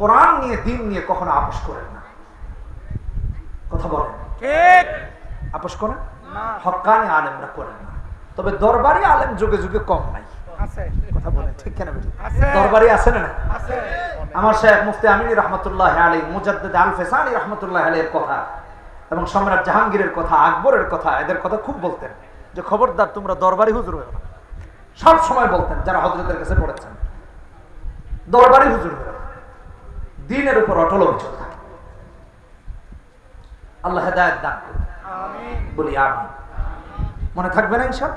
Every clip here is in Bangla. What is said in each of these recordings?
কোরআন নিয়ে দিন নিয়ে কখনো আপোষ করেন না। কথা বলেন। ঠিক। আপোষ করেন? হকানি আলেমরা করেন না। তবে দরবারি আলেম যুগে যুগে কম নাই। আছে। কথা বলেন ঠিক কেন দরবারি আছে না আমার শেখ মুফতি আমিনী রহমতুল্লাহ আলী মুজাদ্দিদ আল ফেসানি রহমতুল্লাহ আলীর কথা এবং সম্রাট জাহাঙ্গীরের কথা আকবরের কথা এদের কথা খুব বলতেন যে খবরদার তোমরা দরবারি হুজুর হয়ে না। সব সময় বলতেন যারা হজরতের কাছে পড়েছেন। দরবারি হুজুর হয়ে। দিনের উপর অটল থাকে। আল্লাহ হেদায়ত দান করুন। বলি আমি মনে থাকবে না ইনশাল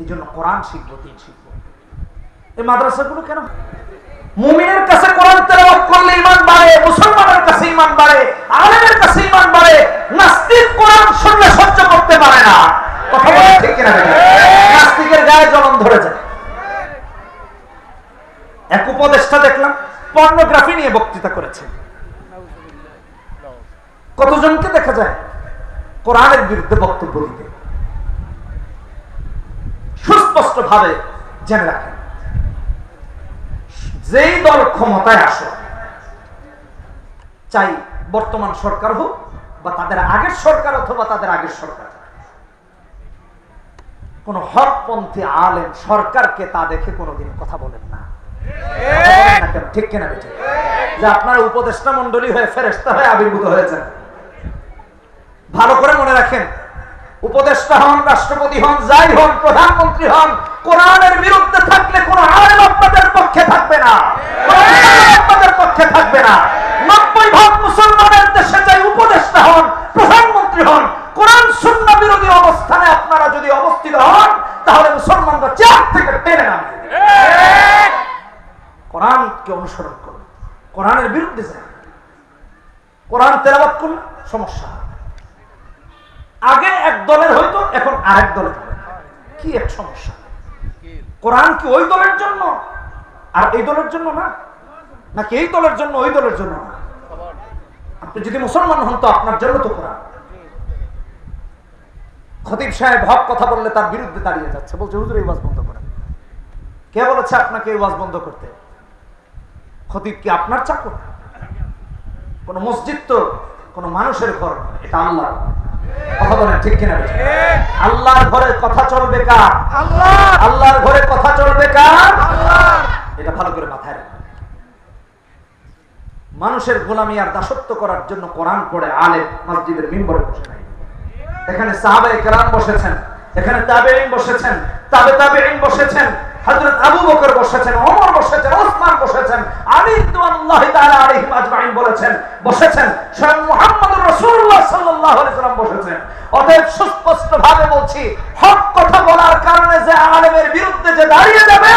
এই জন্য কোরআন শিখব দিন শিখব। এই মাদ্রাসাগুলো কেন? মুমিনের কাছে কোরআন তেলাওয়াত করলে ইমান বাড়ে মুসলমানের কাছে ইমান বাড়ে আলেমের কাছে ইমান বাড়ে নাস্তিক কোরআন শুনলে সহ্য করতে পারে না। কথা বলে ঠিক কিনা নাস্তিকের গায়ে জ্বলন ধরে যায়। এক উপদেষ্টা দেখলাম পর্নোগ্রাফি নিয়ে বক্তৃতা করেছে। কতজনকে দেখা যায় কোরআনের বিরুদ্ধে বক্তব্য দিতে? সুস্পষ্ট ভাবে জেনে রাখেন। যেই দল ক্ষমতায় আসো চাই বর্তমান সরকার হোক বা তাদের আগের সরকার অথবা তাদের আগের সরকার। কোন হকপন্থী আলেম সরকারকে তা দেখে কোনোদিন কথা বলেন না? ঠিক কিনা যে আপনার উপদেষ্টা মন্ডলী হয়ে ফেরেস্তা হয়ে আবির্ভূত হয়েছেন। ভালো করে মনে রাখেন, উপদেষ্টা হন, রাষ্ট্রপতি হন, যাই হন, প্রধানমন্ত্রী হন, কোরআনের বিরুদ্ধে থাকলে কোন আলেম আপনাদের পক্ষে থাকবে না। আপনাদের পক্ষে থাকবে না। নব্বই ভাগ মুসলমানের দেশে যাই উপদেষ্টা হন, প্রধানমন্ত্রী হন, কোরআন শূন্য বিরোধী অবস্থানে আপনারা যদি অবস্থিত হন, তাহলে মুসলমানরা চেয়ার থেকে টেনে নামিয়ে দেবে। কোরআনকে অনুসরণ করুন। কোরআনের বিরুদ্ধে যায় কোরআন তেলাবাত করলে সমস্যা আগে এক দলের হইতো, এখন আরেক দলের কি এক সমস্যা? কোরআন কি ওই দলের জন্য? আর এই দলের জন্য না? নাকি এই দলের জন্য, ওই দলের জন্য না? আপনি যদি মুসলমান হন, তো আপনার জন্য তো কোরআন। খতিব সাহেব হক কথা বললে তার বিরুদ্ধে দাঁড়িয়ে যাচ্ছে। বলছে, হুজুর, এই ওয়াজ বন্ধ করেন। কে বলেছে আপনাকে এই ওয়াজ বন্ধ করতে? খতিব কি আপনার চাকর? কোন মসজিদ তো কোন মানুষের ঘর এটা আল্লাহ কথা বলেন ঠিক কিনা আল্লাহর ঘরে কথা চলবে কার? আল্লাহ! আল্লাহর ঘরে কথা চলবে কার? আল্লাহ! এটা ভালো করে মাথায় রাখবেন। মানুষের গোলামি আর দাসত্ব করার জন্য কোরআন পড়ে আলে মসজিদের মিম্বরে বসে নাই। এখানে সাহাবে কেরাম বসেছেন এখানে তাবেঈন বসেছেন তাবে তাবেঈন বসেছেন বলছি, হক কথা বলার কারণে যে আলেমের বিরুদ্ধে যে দাঁড়িয়ে যাবে,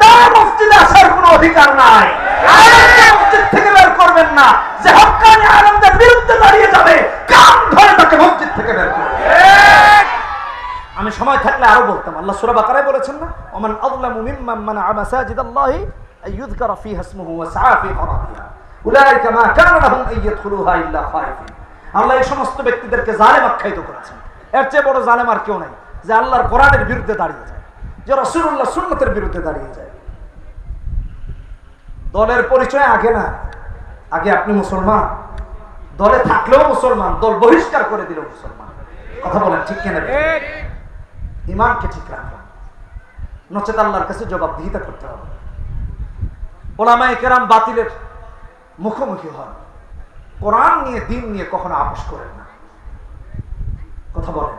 তার মসজিদে আসার কোনো অধিকার নাই। মসজিদ থেকে বের করবেন না। যে হক্কানি আলেমদের বিরুদ্ধে দাঁড়িয়ে যাবে, কান ধরে তাকে মসজিদ থেকে বের করবেন আমি সময় থাকলে আরও বলতাম। আল্লাহ সূরা বাকারায় বলেছেন না, ওমান আল্লাহ আযলামু মিম্মান মানা'a মাসাজিদাল্লাহি আইয়ুযকারা ফিহা ইসমুহু ওয়া সা'a ফি খরাবিহা উলাইকা মা কানা লাহুম আন ইয়াদখুলুহা ইল্লা খায়ফিন আল্লাহ এই সমস্ত ব্যক্তিদেরকে জালেম আখ্যায়িত করেছেন। এর চেয়ে বড় জালেম আর কেউ নাই, যে আল্লাহর কোরআনের বিরুদ্ধে দাঁড়িয়ে যায়, যে রাসূলুল্লাহ সুন্নতের বিরুদ্ধে দাঁড়িয়ে যায়। দলের পরিচয় আগে না, আগে আপনি মুসলমান। দলে থাকলেও মুসলমান, দল বহিষ্কার করে দিল মুসলমান। কথা বলেন ঠিক কেন? ঠিক। ইমানকে ঠিক রাখবেন নচেত আল্লাহর কাছে জবাবদিহিতা করতে হবে। ওলামায়ে কেরাম বাতিলের মুখোমুখি হন। কোরআন নিয়ে দিন নিয়ে কখনো আপোষ করেন না। কথা বলেন।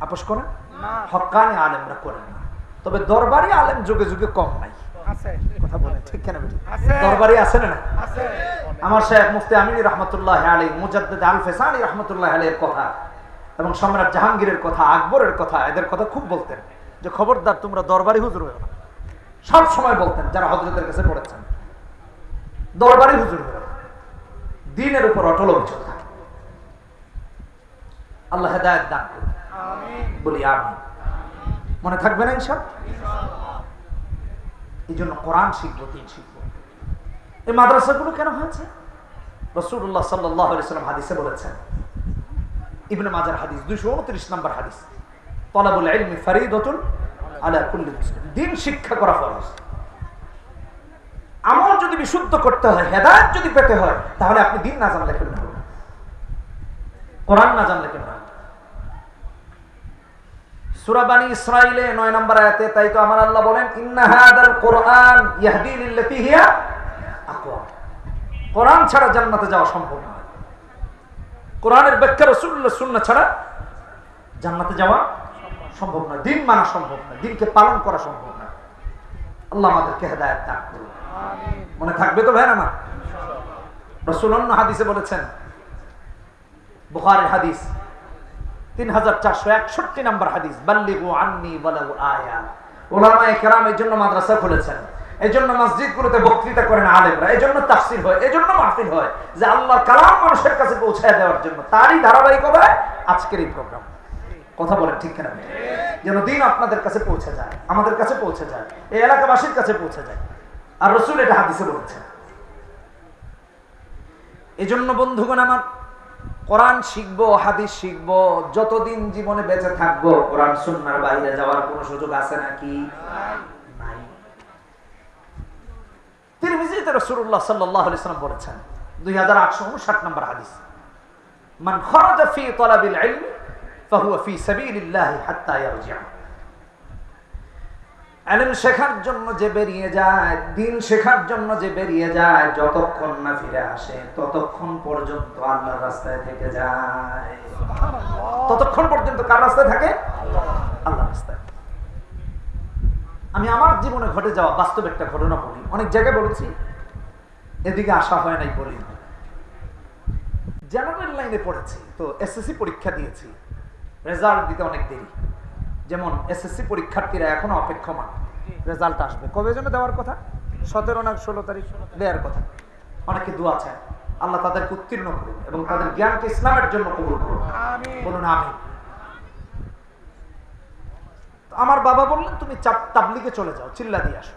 আপোষ করেন? হকানি আলেমরা করেন না। তবে দরবারি আলেম যুগে যুগে কম নাই। কথা বলেন ঠিক কেন বেটি আছে। দরবারি আছে না আছে। আমার শেখ মুফতি আমিনী রহমতুল্লাহ আলী মুজাদ্দিদ আল ফেসানি রহমতুল্লাহ আলীর কথা। এবং সম্রাট জাহাঙ্গীরের কথা আকবরের কথা এদের কথা খুব বলতেন যে খবরদার তোমরা দরবারি হুজুর হয়ে না। সব সময় বলতেন যারা হজরতের কাছে পড়েছেন দরবারি হুজুর হয়ে দিনের উপর অটল অবিচল থাকে। আল্লাহ হেদায়ত দান করুন। বলি আমি মনে থাকবে না ইনশাল এই জন্য কোরআন শিখব দিন শিখব। এই মাদ্রাসাগুলো কেন হয়েছে? রসুল্লাহ সাল্লাহ সাল্লাম হাদিসে বলেছেন ইবনে মাজার হাদিস, দুইশো উনত্রিশ হাদিস। তলাবুল দিন। শিক্ষা করা ফরজ। বিশুদ্ধ করতে হয় যদি পেতে হয়, তাহলে আপনি দিন না জানলে হবে? কোরআন না জানলে কেমন হবে? ইসরাইলে নয় নম্বর আয়াতে, তাই তো আমার আল্লাহ বলেন, ইন্না হাদাল কোরআন ইয়াহদি লিল্লাতি হিয়া আকওয়াম কোরআন ছাড়া জান্নাতে যাওয়া সম্ভব নয় কোরআনের ব্যাখ্যা রাসূলুল্লাহ সুন্নাহ ছাড়া জান্নাতে যাওয়া সম্ভব নয় দিন মানা সম্ভব নয় দিনকে পালন করা সম্ভব নয় আল্লাহ আমাদেরকে হেদায়েত দান করুন। মনে থাকবে তো ভাই আমার? রাসূল অন্য হাদিসে বলেছেন বুখারীর হাদিস তিন হাজার চারশো একষট্টি নম্বর হাদিস বাল্লিগু আন্নি বালাগু আয়া। ওলামায়ে কেরাম এই জন্য মাদ্রাসা খুলেছেন। এই জন্য মসজিদগুলোতে বক্তৃতা করেন আলেমরা। এই জন্য তাফসির হয় এই জন্য মাহফিল হয় যে আল্লাহর কালাম মানুষের কাছে পৌঁছায় দেওয়ার জন্য। তারই ধারাবাহিকতায় আজকের এই প্রোগ্রাম। কথা বলেন ঠিক কেনা? যেন দিন আপনাদের কাছে পৌঁছে যায়, আমাদের কাছে পৌঁছে যায়, এই এলাকাবাসীর কাছে পৌঁছে যায়। আর রসুল এটা হাদিসে বলেছেন। এজন্য বন্ধুগণ আমার, কোরআন শিখব, হাদিস শিখব, যতদিন জীবনে বেঁচে থাকব, কোরআন সুন্নার বাইরে যাওয়ার কোনো সুযোগ আছে নাকি? নাই তিরমিজিতে রাসূলুল্লাহ সাল্লাল্লাহু আলাইহি সাল্লাম বলেছেন 2859 নম্বর হাদিস মান খরাজা ফি তালাবিল ইলম ফাহুয়া ফি সাবিলিল্লাহ হাত্তা ইয়ারজি'a এলেম শেখার জন্য যে বেরিয়ে যায় দিন শেখার জন্য যে বেরিয়ে যায় যতক্ষণ না ফিরে আসে ততক্ষণ পর্যন্ত আল্লাহর রাস্তায় থেকে যায়। ততক্ষণ পর্যন্ত কার রাস্তায় থাকে? আল্লাহ রাস্তায়। আমি আমার জীবনে ঘটে যাওয়া বাস্তব একটা ঘটনা বলি অনেক জায়গায় বলেছি এদিকে আসা হয় নাই বলি জেনারেল লাইনে পড়েছি তো এসএসসি পরীক্ষা দিয়েছি। রেজাল্ট দিতে অনেক দেরি। যেমন এসএসসি পরীক্ষার্থীরা এখনও অপেক্ষমান। রেজাল্ট আসবে। কবে জন্য দেওয়ার কথা? সতেরো না ষোলো তারিখ। দেওয়ার কথা। অনেকে দোয়া চায়। আল্লাহ তাদেরকে উত্তীর্ণ করুন এবং তাদের জ্ঞানকে ইসলামের জন্য কবুল করুন। বলুন আমি আমার বাবা বললেন, তুমি চাপ- তাবলিগে চলে যাও, চিল্লা দিয়ে আসো।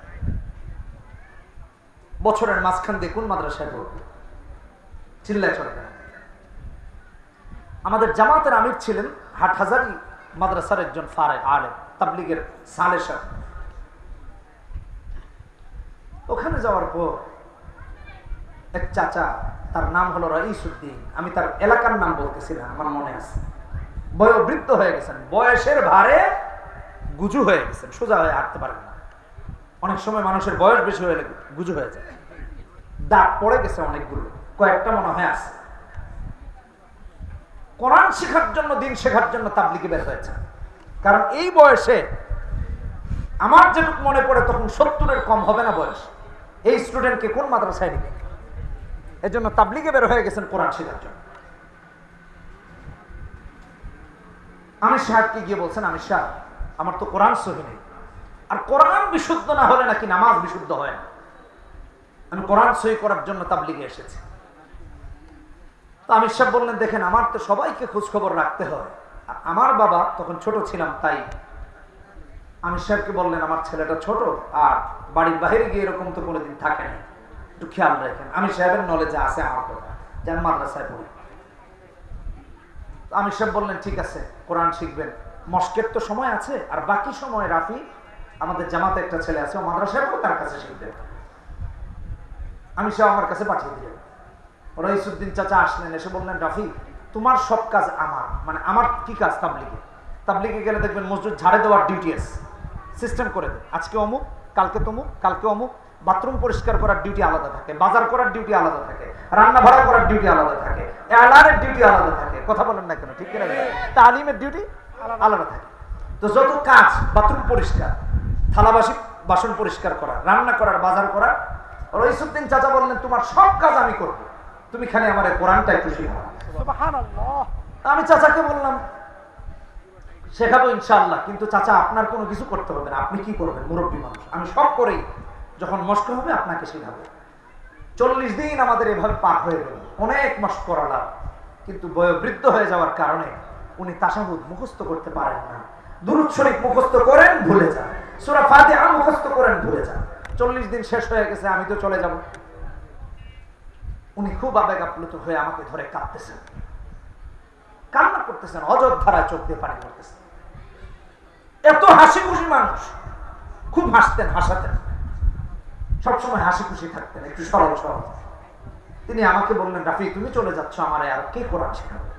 বছরের মাঝখান দিয়ে কোন মাদ্রাসায় পড়বে? চিল্লায় চলে গেল। আমাদের জামাতের আমির ছিলেন হাটহাজারি মাদ্রাসার একজন ফারে আলে তাবলিগের সালে সাহেব। ওখানে যাওয়ার পর এক চাচা, তার নাম হলো রইসুদ্দিন আমি তার এলাকার নাম বলতেছি না আমার মনে আছে। বয়োবৃদ্ধ হয়ে গেছেন, বয়সের ভারে গুজু হয়ে গেছেন, সোজা হয়ে হাঁটতে পারেন না। অনেক সময় মানুষের বয়স বেশি হয়ে গেলে গুজু হয়ে যায়। দাগ পড়ে গেছে অনেকগুলো, কয়েকটা মনে হয় আছে। কোরআন শেখার জন্য, দিন শেখার জন্য তাবলিগে বের হয়েছে। কারণ এই বয়সে আমার যেটুকু মনে পড়ে, তখন সত্তরের কম হবে না বয়স। এই স্টুডেন্টকে কোন মাদ্রাসায় নিবে? এর জন্য তাবলিগে বের হয়ে গেছেন কোরআন শেখার জন্য। আমি সাহেবকে গিয়ে বলছেন আমি সাহেব আমার তো কোরআন সহি নেই। আর কোরআন বিশুদ্ধ না হলে নাকি নামাজ বিশুদ্ধ হয় না। আমি কোরআন সহি করার জন্য তাবলিগে এসেছি। তো আমির সাহেব বললেন, দেখেন, আমার তো সবাইকে খোঁজ খবর রাখতে হয়। আর আমার বাবা, তখন ছোট ছিলাম, তাই আমির সাহেবকে বললেন, আমার ছেলেটা ছোট, আর বাড়ির বাইরে গিয়ে এরকম তো কোনোদিন থাকে না একটু খেয়াল রাখেন। আমি সাহেবের নলেজে আছে আমার কথা যে আমি মাদ্রাসায় পড়ি। তো আমির সাহেব বললেন, ঠিক আছে, কোরআন শিখবেন। মস্কের তো সময় আছে আর বাকি সময় রাফি আমাদের জামাতে একটা ছেলে আছে ও মাদ্রাসায় পড়ে তার কাছে শিখবেন আমি সাহেব আমার কাছে পাঠিয়ে দিলেন রইসুদ্দিন চাচা আসলেন এসে বললেন রাফি তোমার সব কাজ আমার মানে আমার কি কাজ তাবলিগে? তাবলিগে গেলে দেখবেন মসজিদ ঝাড়ে দেওয়ার ডিউটি আছে। সিস্টেম করে দেয় আজকে অমুক কালকে তমুক কালকে অমুক। বাথরুম পরিষ্কার করার ডিউটি আলাদা থাকে বাজার করার ডিউটি আলাদা থাকে রান্না ভাড়া করার ডিউটি আলাদা থাকে এলানের ডিউটি আলাদা থাকে। কথা বলেন না কেন ঠিক কিনা? তালিমের ডিউটি আলাদা থাকে। তো যত কাজ বাথরুম পরিষ্কার থালাবাসি বাসন পরিষ্কার করা রান্না করার বাজার করা রইসুদ্দিন চাচা বললেন তোমার সব কাজ আমি করব। তুমি খালি আমার এই কোরআনটা একটু শিখাও আমি চাচাকে বললাম শেখাবো ইনশাআল্লাহ কিন্তু চাচা আপনার কোনো কিছু করতে হবে না। আপনি কি করবেন? মুরব্বী মানুষ। আমি সব করেই যখন মস্ক হবে আপনাকে শেখাবো। চল্লিশ দিন আমাদের এভাবে পার হয়ে গেল। অনেক মস্ক করালাম কিন্তু বয়োবৃদ্ধ হয়ে যাওয়ার কারণে উনি তাসাহুদ মুখস্থ করতে পারেন না। দুরুদ শরীফ মুখস্থ করেন, ভুলে যান। সুরা ফাতিহা মুখস্থ করেন, ভুলে যান। চল্লিশ দিন শেষ হয়ে গেছে, আমি তো চলে যাব। উনি খুব আবেগ আপ্লুত হয়ে আমাকে ধরে কাঁদতেছেন। কান্না করতেছেন, অযোধ্যারায় চোখ দিয়ে পানি করতেছেন এত হাসি খুশি মানুষ। খুব হাসতেন, হাসাতেন। সবসময় হাসি খুশি থাকতেন, একটু সরল সরল। তিনি আমাকে বললেন, রাফি, তুমি চলে যাচ্ছ আমার, আর কে শেখাবে?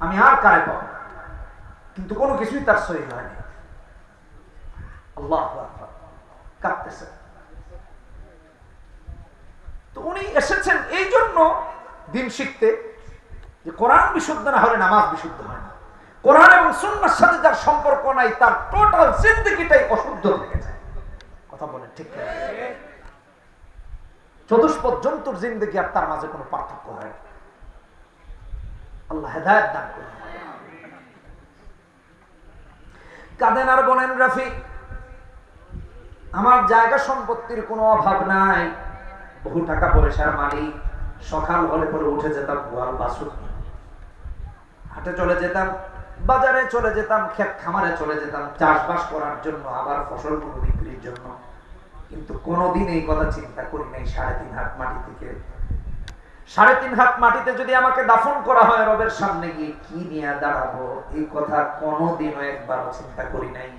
আমি আর কারে পাবো? কিন্তু কোনো কিছুই তার সহি হয়নি। আল্লাহ কাঁদতেছে। তো উনি এসেছেন এই জন্য দিন শিখতে যে কোরআন বিশুদ্ধ না হলে নামাজ বিশুদ্ধ হয় না। কোরআন এবং সুন্নার সাথে যার সম্পর্ক নাই, তার টোটাল জিন্দগিটাই অশুদ্ধ যায়। কথা বলেন ঠিক চতুষ্পদ জন্তুর জিন্দগি আর তার মাঝে কোনো পার্থক্য হয় আল্লাহ হেদায়ত দান করুন। কাঁদেন আর বলেন রাফি, আমার জায়গা সম্পত্তির কোনো অভাব নাই। বহু টাকা পয়সার মালিক, সকাল হলে পরে উঠে যেতাম গোয়াল বাসুর হাটে চলে যেতাম, বাজারে চলে যেতাম, ক্ষেত খামারে চলে যেতাম, চাষবাস করার জন্য, আবার ফসলগুলো বিক্রির জন্য। কিন্তু কোনোদিন এই কথা চিন্তা করি নাই, সাড়ে তিন হাত মাটি থেকে সাড়ে তিন হাত মাটিতে যদি আমাকে দাফন করা হয় রবের সামনে গিয়ে, কি নিয়ে দাঁড়াবো? এই কথা কোনোদিনও একবারও চিন্তা করি নাই।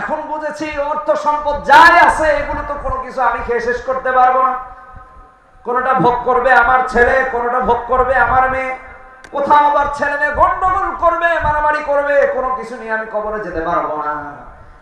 এখন বুঝেছি অর্থ সম্পদ যাই আছে, এগুলো তো কোনো কিছু আমি খেয়ে শেষ করতে পারব না। কোনোটা ভোগ করবে আমার ছেলে, কোনোটা ভোগ করবে আমার মেয়ে। কোথাও আবার ছেলে মেয়ে গন্ডগোল করবে, মারামারি করবে, কোনো কিছু নিয়ে আমি কবরে যেতে পারব না।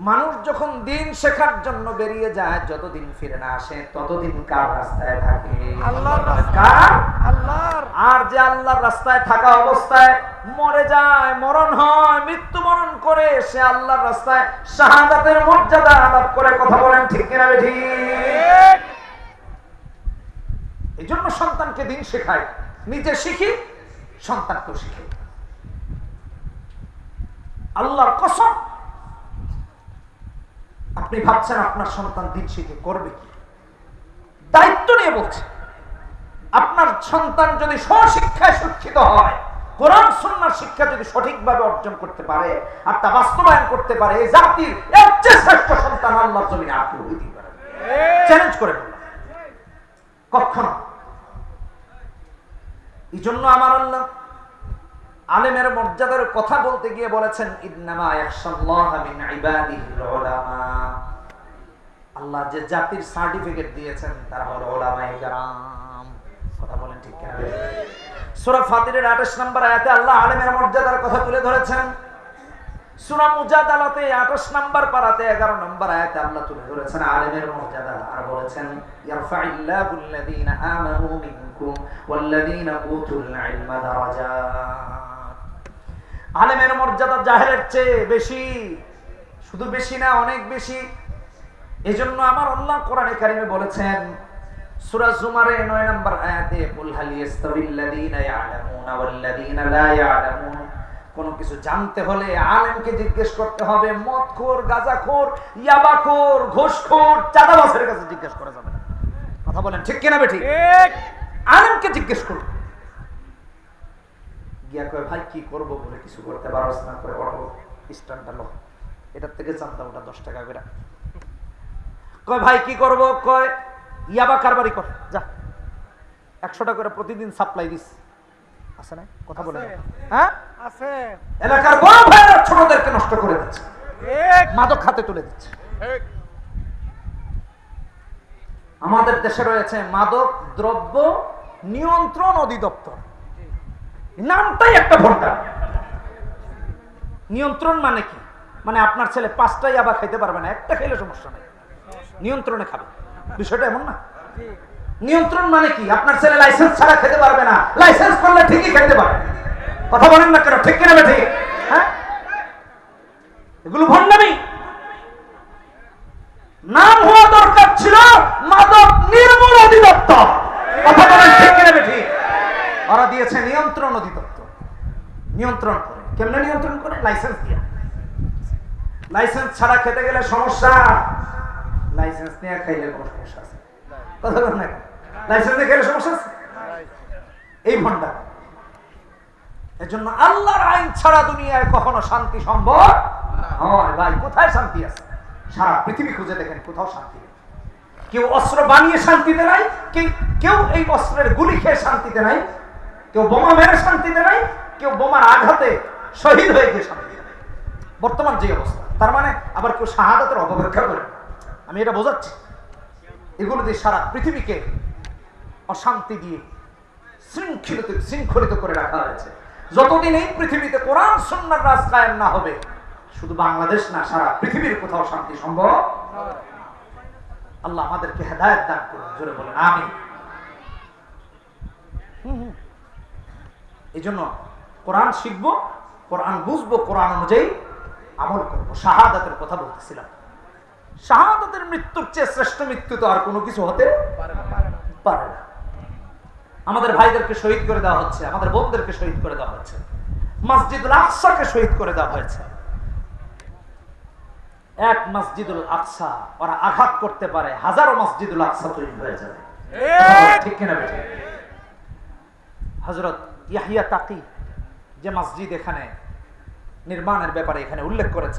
মানুষ যখন দিন শেখার জন্য বেরিয়ে যায় যতদিন ফিরে না আসে ততদিন কার রাস্তায় থাকে? আর যে আল্লাহর রাস্তায় থাকা অবস্থায় মরে যায় মরণ হয় মৃত্যুবরণ করে সে আল্লাহর রাস্তায় শাহাদাতের মর্যাদা লাভ করে কথা বলেন ঠিক কিনা বেঠি এই জন্য সন্তানকে দিন শেখায় নিজে শিখি সন্তানকেও শিখে। আল্লাহর কসম আপনি ভাবছেন আপনার সন্তান দিন শিখে করবে কি? দায়িত্ব নিয়ে বলছে। আপনার সন্তান যদি স্বশিক্ষায় শিক্ষিত হয়, কোরআন সন্ন্যার শিক্ষা যদি সঠিকভাবে অর্জন করতে পারে, আর তা বাস্তবায়ন করতে পারে, এই জাতির শ্রেষ্ঠ সন্তান আল্লাহ জমিনে আপনি হইতে পারেন চ্যালেঞ্জ করে কখনো। এই জন্য আমার আল্লাহ আলেমের মর্যাদার কথা বলতে গিয়ে বলেছেন আল্লাহ যে জাতির সার্টিফিকেট দিয়েছেন, তারা হলো কেরাম। কথা বলেন ঠিক সূরা ফাতিরের 28 নম্বর আয়াতে আল্লাহ আলেমের মর্যাদার কথা তুলে ধরেছেন। সূরা মুজাদালাতে 28 নম্বর পারাতে 11 নম্বর আয়াতে আল্লাহ তুলে ধরেছেন আলেমের মর্যাদা আর বলেছেন ইয়ারফাইল্লাহু আল্লাযীনা আমানু মিনকুম ওয়াল্লাযীনা উতুল ইলমা আলেমের মর্যাদা জাহেলের চেয়ে বেশি শুধু বেশি না অনেক বেশি। এজন্য আমার আল্লাহ কোরআনে কারিমে বলেছেন সূরা জুমারে 9 নম্বর আয়াতে কুল হাল ইয়াস্তাবিল্লাযীনা ইয়ালামুনা ওয়াল্লাযীনা লা ইয়ালামুন? কোন কিছু জানতে হলে আলেমকে জিজ্ঞেস করতে হবে মদখোর গাঁজাখোর ইয়াবাখোর ঘুষখোর চাঁদাবাজের কাছে জিজ্ঞেস করা যাবে না। কথা বলেন ঠিক কিনা বেঠিক ঠিক। আলেমকে জিজ্ঞেস করো গিয়া কয় ভাই কি করব বলে কিছু করতে পারস না? করে বড় স্ট্যান্ডটা লো। এটার থেকে ওটা দশ টাকা করে কয় ভাই কি করব? কয় ইয়াবা কারবারি কর যা। একশো টাকা করে প্রতিদিন সাপ্লাই দিস। আছে না কথা বলে হ্যাঁ? আছে। এলাকার বড় ভাইরা ছোটদেরকে নষ্ট করে দিচ্ছে। মাদক খাতে তুলে দিচ্ছে। আমাদের দেশে রয়েছে মাদক দ্রব্য নিয়ন্ত্রণ অধিদপ্তর। নামটাই একটা ভোটটা নিয়ন্ত্রণ মানে কি? মানে আপনার ছেলে পাঁচটাই আবার খাইতে পারবে না, একটা খেলে সমস্যা নেই। নিয়ন্ত্রণে খাবে। বিষয়টা এমন না। নিয়ন্ত্রণ মানে কি? আপনার ছেলে লাইসেন্স ছাড়া খেতে পারবে না। লাইসেন্স করলে ঠিকই খেতে পারবে কথা বলেন না কেন? ঠিক কিনা ঠিক হ্যাঁ? এগুলো ভণ্ডামি। নাম হওয়া দরকার ছিল মাদক নির্মূল অধিদপ্তর। কথা বলেন ঠিক কিনা ঠিক ওরা দিয়েছে নিয়ন্ত্রণ অধিদপ্তর। নিয়ন্ত্রণ করে। কেমনে নিয়ন্ত্রণ করে? লাইসেন্স দিয়ে। লাইসেন্স ছাড়া খেতে গেলে সমস্যা। লাইসেন্স নিয়ে খাইলে কোনো সমস্যা আছে? কথা বলেন লাইসেন্স নিয়ে খেলে সমস্যা আছে? এই ভণ্ডা এজন্য আল্লাহর আইন ছাড়া দুনিয়ায় কখনো শান্তি সম্ভব হয়। ভাই, কোথায় শান্তি আছে? সারা পৃথিবী খুঁজে দেখেন, কোথাও শান্তি কেউ অস্ত্র বানিয়ে শান্তিতে নাই কেউ এই অস্ত্রের গুলি খেয়ে শান্তিতে নাই। কেউ বোমা মেরে শান্তিতে নাই, কেউ বোমার আঘাতে শহীদ হয়ে গিয়ে শান্তিতে নাই। বর্তমান যে অবস্থা, তার মানে আবার কেউ শাহাদাতের অপব্যাখ্যা করে। আমি এটা বোঝাচ্ছি। এগুলো দিয়ে সারা পৃথিবীকে অশান্তি দিয়ে শৃঙ্খলিত শৃঙ্খলিত করে রাখা হয়েছে। যতদিন এই পৃথিবীতে কোরআন সন্ন্যার রাজ কায়েম না হবে, শুধু বাংলাদেশ না, সারা পৃথিবীর কোথাও শান্তি সম্ভব? আল্লাহ আমাদেরকে হেদায়ত দান করুন, জোরে বলেন আমি এই জন্য কোরআন শিখব কোরআন বুঝব কোরআন অনুযায়ী আমল করব। শাহাদাতের কথা বলতেছিলাম। শাহাদাতের মৃত্যুর চেয়ে শ্রেষ্ঠ মৃত্যু তো আর কোনো কিছু হতে পারে না। আমাদের ভাইদেরকে শহীদ করে দেওয়া হচ্ছে আমাদের বোনদেরকে শহীদ করে দেওয়া হচ্ছে মসজিদুল আকসাকে শহীদ করে দেওয়া হয়েছে। এক মসজিদুল আকসা ওরা আঘাত করতে পারে হাজারো মসজিদুল আকসা তৈরি হয়ে যাবে। ঠিক। কিনা? হযরত ইয়াহিয়া তাকি যে মসজিদ এখানে নির্মাণের ব্যাপারে এখানে উল্লেখ করেছেন।